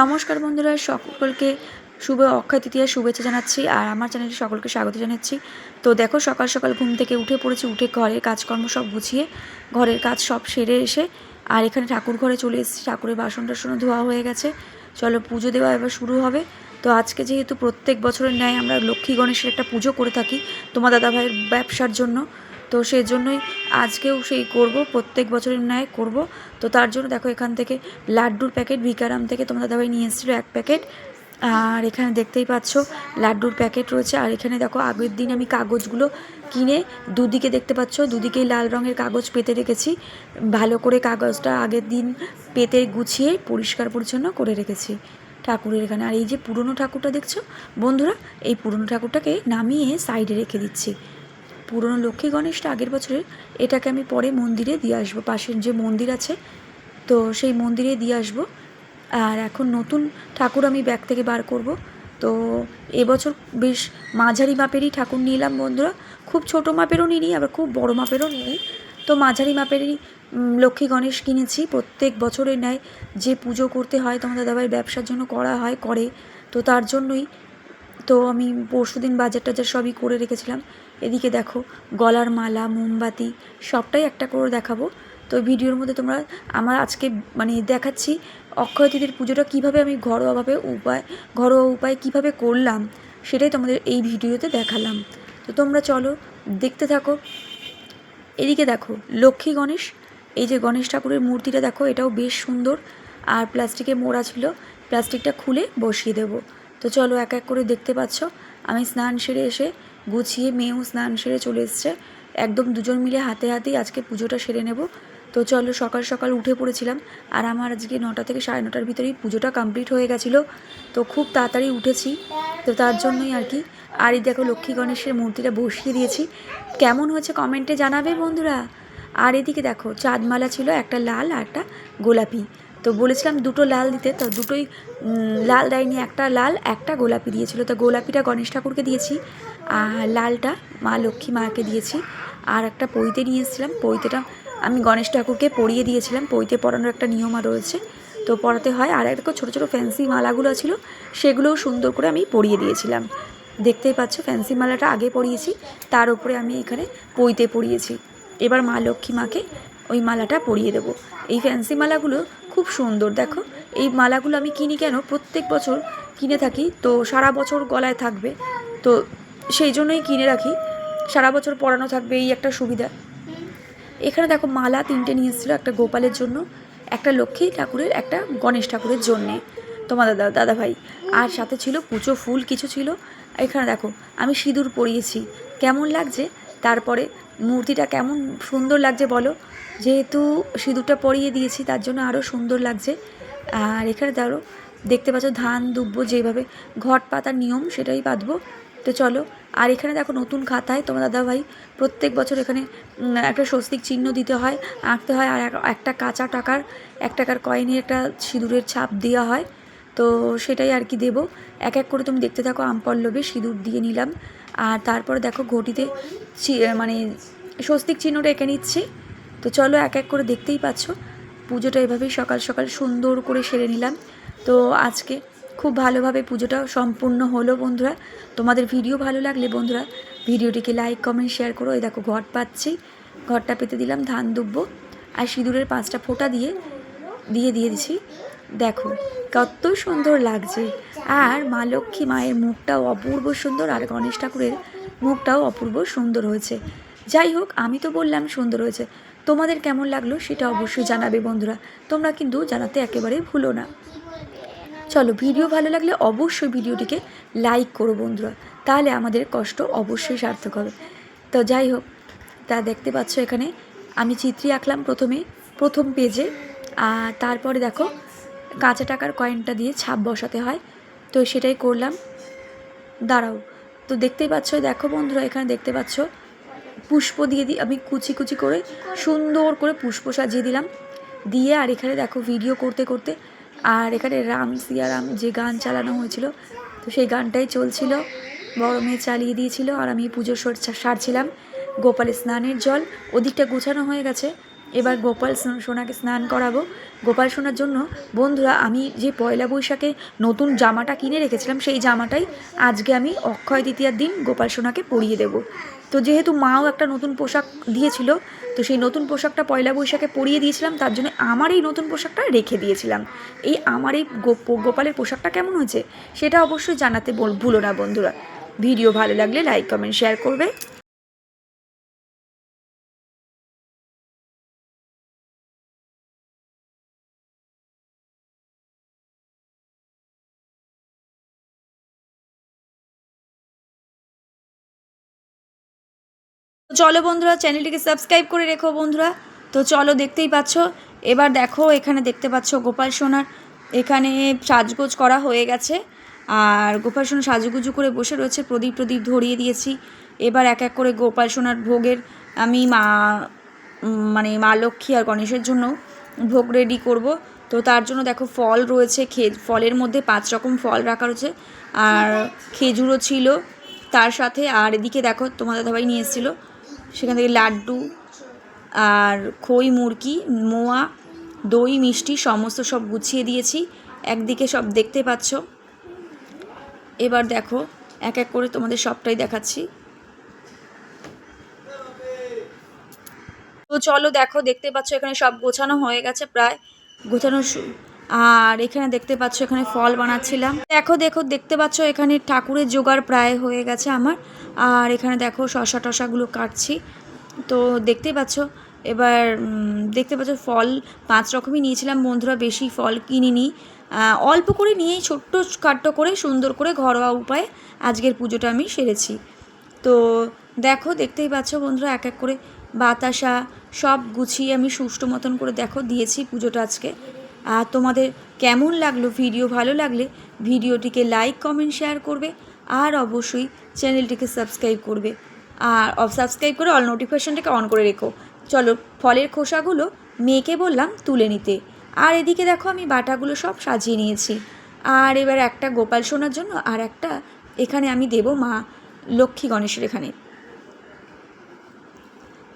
নমস্কার বন্ধুরা, সকলকে শুভ অক্ষয় তৃতীয়ার শুভেচ্ছা জানাচ্ছি আর আমার চ্যানেলে সকলকে স্বাগত জানাচ্ছি। তো দেখো, সকাল সকাল ঘুম থেকে উঠে পড়েছি, উঠে ঘরের কাজকর্ম সব গুছিয়ে, ঘরের কাজ সব সেরে এসে আর এখানে ঠাকুর ঘরে চলে এসেছি, ঠাকুরের বাসন টাসনও ধোয়া হয়ে গেছে। চলো, পুজো দেওয়া এবার শুরু হবে। তো আজকে যেহেতু প্রত্যেক বছরের ন্যায় আমরা লক্ষ্মী গণেশের একটা পুজো করে থাকি তোমার দাদাভাইয়ের ব্যবসার জন্য তো সেই জন্যই আজকেও সেই করব, প্রত্যেক বছরের ন্যায় করব। তো তার জন্য দেখো এখান থেকে লাড্ডুর প্যাকেট, ভিকারাম থেকে তোমার দাদাভাই নিয়ে এসেছিল এক প্যাকেট। আর এখানে দেখতেই পাচ্ছ লাড্ডুর প্যাকেট রয়েছে। আর এখানে দেখো আগের দিন আমি কাগজগুলো কিনে দুদিকে দেখতে পাচ্ছ, দুদিকেই লাল রঙের কাগজ পেতে রেখেছি ভালো করে কাগজটা আগের দিন পেতে গুছিয়ে পরিষ্কার পরিচ্ছন্ন করে রেখেছি ঠাকুরের এখানে। আর এই যে পুরনো ঠাকুরটা দেখছ, বন্ধুরা, এই পুরনো ঠাকুরটাকে নামিয়ে সাইডে রেখে দিচ্ছি। পুরনো লক্ষ্মী গণেশটা আগের বছরের, এটাকে আমি পরে মন্দিরে দিয়ে আসব। পাশের যে মন্দির আছে, তো সেই মন্দিরে দিয়ে আসব। আর এখন নতুন ঠাকুর আমি ব্যাগ থেকে বার করব। তো এবছর বেশ মাঝারি মাপেরই ঠাকুর নিলাম বন্ধুরা। খুব ছোট মাপেরও নিই আবার খুব বড় মাপেরও নিই তো মাঝারি মাপেরই লক্ষ্মী গণেশ কিনেছি। প্রত্যেক বছরের ন্যায় যে পুজো করতে হয় তোমার দাদাভাইয়ের ব্যবসার জন্য করা হয়, করে। তো তার জন্যই, তো আমি পরশু দিন বাজার টাজার সবই করে রেখেছিলাম। এদিকে দেখো, গলার মালা, মোমবাতি, সবটাই একটা করে দেখাবো। তো ভিডিওর মধ্যে তোমরা, আমার আজকে মানে দেখাচ্ছি অক্ষয় তৃতীয়ার পুজোটা কীভাবে আমি ঘরোয়াভাবে উপায়, ঘরোয়া উপায় কীভাবে করলাম, সেটাই তোমাদের এই ভিডিওতে দেখালাম। তো তোমরা চলো, দেখতে থাকো। এদিকে দেখো, লক্ষ্মী গণেশ, এই যে গণেশ ঠাকুরের মূর্তিটা দেখো, এটাও বেশ সুন্দর। আর প্লাস্টিকে মোড়া ছিল, প্লাস্টিকটা খুলে বসিয়ে দেবো। তো চলো, এক এক করে দেখতে পাচ্ছ। আমি স্নান সেরে এসে গুছিয়ে মেয়েও স্নান সেরে চলে এসছে। একদম দুজন মিলে হাতে হাতেই আজকে পুজোটা সেরে নেব। তো চলো সকাল সকাল উঠে পড়েছিলাম। আর আমার আজকে নটা থেকে সাড়ে নটার ভিতরেই পুজোটা কমপ্লিট হয়ে গেছিল। তো খুব তাড়াতাড়ি উঠেছি। তো তার জন্যই আর কি। আর এই দেখো লক্ষ্মী গণেশের মূর্তিটা বসিয়ে দিয়েছি। কেমন হয়েছে কমেন্টে জানাবে বন্ধুরা? আর এদিকে দেখো চাঁদমালা ছিল একটা লাল আর একটা গোলাপি। তো বলেছিলাম দুটো লাল দিতে, তো দুটোই লাল দেয়নি, একটা লাল, একটা গোলাপি দিয়েছিল। তো গোলাপিটা গণেশ ঠাকুরকে দিয়েছি, আর লালটা মা লক্ষ্মী মাকে দিয়েছি। আর একটা পইতে নিয়ে এসেছিলাম পইতেটা আমি গণেশ ঠাকুরকে পরিয়ে দিয়েছিলাম। পইতে পরানোর একটা নিয়ম রয়েছে, তো পরাতে হয়। আর একটা ছোটো ছোটো ফ্যান্সি মালাগুলো ছিল, সেগুলোও সুন্দর করে আমি পরিয়ে দিয়েছিলাম। দেখতেই পাচ্ছ, ফ্যান্সি মালাটা আগে পরিয়েছি, তার উপরে আমি এখানে পইতে পরিয়েছি। এবার মা লক্ষ্মী মাকে ওই মালাটা পরিয়ে দেবো। এই ফ্যান্সি মালাগুলো খুব সুন্দর। দেখো, এই মালাগুলো আমি কিনি কেন? প্রত্যেক বছর কিনে থাকি, তো সারা বছর গলায় থাকবে। তো সেই জন্যই কিনে রাখি। সারা বছর পরানো থাকবে, এই একটা সুবিধা। এখানে দেখো মালা তিনটে নিয়ে এসেছিল, একটা গোপালের জন্য, একটা লক্ষ্মী ঠাকুরের, একটা গণেশ ঠাকুরের জন্যে। তোমার দাদা দাদা ভাই। আর সাথে ছিল কুচো ফুল কিছু ছিল। এখানে দেখো, আমি সিঁদুর পরিয়েছি। কেমন লাগছে? তারপরে মূর্তিটা কেমন সুন্দর লাগছে বলো? যেহেতু সিঁদুরটা পরিয়ে দিয়েছি, তার জন্য আরও সুন্দর লাগছে। আর এখানে ধরো, দেখতে পাচ্ছ ধান, দুব্বো, যেভাবে ঘট পাতার নিয়ম, সেটাই বাঁধবো। তো চলো, আর এখানে দেখো নতুন খাতায়, তোমার দাদা ভাই প্রত্যেক বছর এখানে একটা স্বস্তিক চিহ্ন দিতে হয়, আঁকতে হয়, আর একটা কাঁচা টাকার, এক টাকার কয়েনের একটা সিঁদুরের ছাপ দেওয়া হয়। তো সেটাই আর কি দেবো। এক এক করে তুমি দেখতে থাকো, আমপল্লবে সিঁদুর দিয়ে নিলাম। আর তারপর দেখো ঘটিতে মানে স্বস্তিক চিহ্নটা এঁকে নিচ্ছি। তো চলো এক এক করে দেখতেই পাচ্ছ। পুজোটা এভাবেই সকাল সকাল সুন্দর করে সেরে নিলাম। তো আজকে খুব ভালোভাবে পুজোটা সম্পূর্ণ হলো বন্ধুরা। তোমাদের ভিডিও ভালো লাগলে বন্ধুরা, ভিডিওটিকে লাইক কমেন্ট শেয়ার করো। এই দেখো ঘট পাচ্ছি। ঘরটা পেতে দিলাম ধান দুব্বো। আর সিঁদুরের পাঁচটা ফোঁটা দিয়ে দিয়ে দিয়ে দিছি দেখো কত সুন্দর লাগছে। আর মা লক্ষ্মী মায়ের মুখটাও অপূর্ব সুন্দর আর গণেশ ঠাকুরের মুখটাও অপূর্ব সুন্দর হয়েছে। যাই হোক, আমি তো বললাম সুন্দর হয়েছে। তোমাদের কেমন লাগল সেটা অবশ্যই জানাবে বন্ধুরা। তোমরা কিন্তু জানাতে একেবারে ভুলো না। চলো, ভিডিও ভালো লাগলে অবশ্যই ভিডিওটিকে লাইক করো বন্ধুরা। তাহলে আমাদের কষ্ট অবশ্যই সার্থক হবে। তো যাই হোক, তা দেখতে পাচ্ছ এখানে আমি চিত্রি আঁকলাম প্রথমে, প্রথম পেজে আর তারপরে দেখো কাঁচা টাকার কয়েনটা দিয়ে ছাপ বসাতে হয়। তো সেটাই করলাম। দাঁড়াও, তো দেখতেই পাচ্ছ, দেখো বন্ধুরা, এখানে দেখতে পাচ্ছ, পুষ্প দিয়ে দিই আমি কুচি কুচি করে, সুন্দর করে পুষ্প সাজিয়ে দিলাম। দিয়ে আর এখানে দেখো ভিডিও করতে করতে, আর এখানে রাম সিয়ারাম যে গান চালানো হয়েছিল, তো সেই গানটাই চলছিল। বড় মেয়ে চালিয়ে দিয়েছিল, আর আমি পুজো সর- সারছিলাম। গোপালের স্নানের জল, ওদিকটা গোছানো হয়ে গেছে। এবার গোপাল সোনাকে স্নান করাবো। গোপাল সোনার জন্য, বন্ধুরা, আমি যে পয়লা বৈশাখে নতুন জামাটা কিনে রেখেছিলাম, সেই জামাটাই আজকে আমি অক্ষয় তৃতীয়ার দিন গোপাল সোনাকে পরিয়ে দেবো। তো যেহেতু মাও একটা নতুন পোশাক দিয়েছিল, তো সেই নতুন পোশাকটা পয়লা বৈশাখে পরিয়ে দিয়েছিলাম, তার জন্য আমার এই নতুন পোশাকটা রেখে দিয়েছিলাম। এই আমার এই গোপালের পোশাকটা কেমন হয়েছে, সেটা অবশ্যই জানাতে ভুলো না, বন্ধুরা। ভিডিও ভালো লাগলে লাইক, কমেন্ট, শেয়ার করবে। চলো বন্ধুরা, চ্যানেলটিকে সাবস্ক্রাইব করে রেখো বন্ধুরা। তো চলো দেখতেই পাচ্ছ, এবার দেখো এখানে দেখতে পাচ্ছ গোপাল সোনার। এখানে সাজগোজ করা হয়ে গেছে। আর গোপাল সোনা সাজুগুজু করে বসে রয়েছে, প্রদীপ প্রদীপ ধরিয়ে দিয়েছি। এবার এক এক করে গোপাল সোনার ভোগের আমি মা মানে মা লক্ষ্মী আর গণেশের জন্য ভোগ রেডি করব। তো তার জন্য দেখো ফল রয়েছে, খে, ফলের মধ্যে পাঁচ রকম ফল রাখা রয়েছে। আর খেজুরও ছিল তার সাথে। আর এদিকে দেখো তোমাদের দাদাভাই নিয়ে এসেছিল। সেখান থেকে লাড্ডু আর খই মুরকি মোয়া, দই, মিষ্টি, সমস্ত সব গুছিয়ে দিয়েছি। একদিকে সব দেখতে পাচ্ছ। এবার দেখো, এক এক করে তোমাদের সবটাই দেখাচ্ছি। তো চলো দেখো, দেখতে পাচ্ছ এখানে সব গোছানো হয়ে গেছে প্রায়। গোছানো আর এখানে দেখতে পাচ্ছ এখানে ফল বানাচ্ছিলাম। দেখো দেখো, দেখতে পাচ্ছ এখানে ঠাকুরের জোগাড় প্রায় হয়ে গেছে আমার। আর এখানে দেখো শশা টশাগুলো কাটছি। তো দেখতেই পাচ্ছ, এবার দেখতে পাচ্ছ ফল পাঁচ রকমই নিয়েছিলাম। বন্ধুরা বেশি ফল কিনিনি। অল্প করে নিয়েই ছোট্ট খাট্ট করে সুন্দর করে ঘরোয়া উপায়ে আজকের পুজোটা আমি সেরেছি। তো দেখো, দেখতেই পাচ্ছ বন্ধুরা এক এক করে বাতাসা সব গুছিয়ে আমি সুষ্ঠু মতন করে দেখো দিয়েছি পুজোটা আজকে। আর তোমাদের কেমন লাগল, ভিডিও ভালো লাগলে ভিডিওটিকে লাইক কমেন্ট শেয়ার করবে। আর অবশ্যই চ্যানেলটিকে সাবস্ক্রাইব করবে। আর সাবস্ক্রাইব করে অল নোটিফিকেশনটাকে অন করে রেখো। চলো, ফলের খোসাগুলো মেয়েকে বললাম তুলে নিতে। আর এদিকে দেখো আমি বাটাগুলো সব সাজিয়ে নিয়েছি। আর এবার একটা গোপাল সোনার জন্য আর একটা এখানে আমি দেব মা লক্ষ্মী গণেশের এখানে।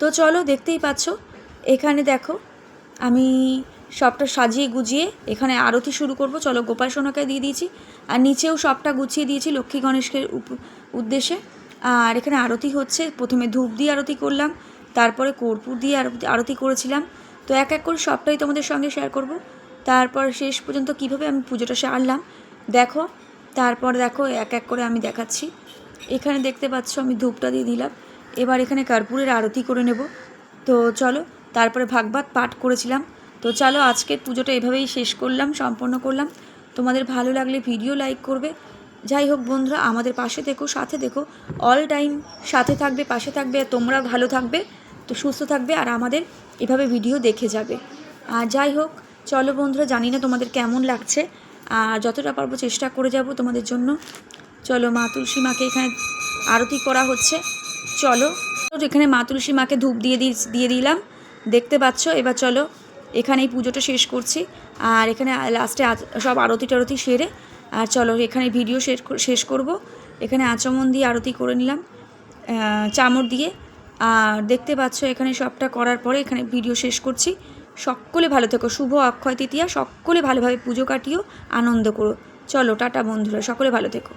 তো চলো দেখতেই পাচ্ছ, এখানে দেখো আমি সবটা সাজিয়ে গুজিয়ে এখানে আরতি শুরু করব। চলো গোপাল সোনাকে দিয়ে দিয়েছি। আর নিচেও সবটা গুছিয়ে দিয়েছি লক্ষ্মী গণেশকে উদ্দেশ্যে। আর এখানে আরতি হচ্ছে। প্রথমে ধূপ দিয়ে আরতি করলাম। তারপরে কর্পূর দিয়ে আরতি করেছিলাম। তো এক এক করে সবটাই তোমাদের সঙ্গে শেয়ার করব। তারপর শেষ পর্যন্ত কীভাবে আমি পুজোটা সারলাম, দেখো। তারপর দেখো, এক এক করে আমি দেখাচ্ছি। এখানে দেখতে পাচ্ছ আমি ধূপটা দিয়ে দিলাম। এবার এখানে কর্পূরের আরতি করে নেব। তো চলো তারপরে ভাগবত পাঠ করেছিলাম। তো চলো আজকের পুজোটা এভাবেই শেষ করলাম, সম্পন্ন করলাম। তোমাদের ভালো লাগলে ভিডিও লাইক করবে। যাই হোক বন্ধুরা, আমাদের পাশে দেখো সাথে দেখো অল টাইম সাথে থাকবে, পাশে থাকবে, আর তোমরা ভালো থাকবে, তো সুস্থ থাকবে, আর আমাদের এভাবে ভিডিও দেখে যাবে। আর যাই হোক, চলো বন্ধুরা, জানি না তোমাদের কেমন লাগছে। আর যতটা পারব চেষ্টা করে যাব তোমাদের জন্য। চলো মা তুলসী মাকে এখানে আরতি করা হচ্ছে। চলো, এখানে মা তুলসী মাকে ধূপ দিয়ে দিয়ে দিলাম। দেখতে পাচ্ছ, এবার চলো এখানে এই পুজোটা শেষ করছি। আর এখানে লাস্টে সব আরতি টারতি সেরে, আর চলো, এখানে ভিডিও শেষ শেষ করব। এখানে আচমন দিয়ে আরতি করে নিলাম চামড় দিয়ে। আর দেখতে পাচ্ছ, এখানে সবটা করার পরে এখানে ভিডিও শেষ করছি। সকলে ভালো থেকো, শুভ অক্ষয় তৃতীয়া, সকলে ভালোভাবে পুজো কাটিও, আনন্দ করো। চলো, টাটা বন্ধুরা, সকলে ভালো থেকো।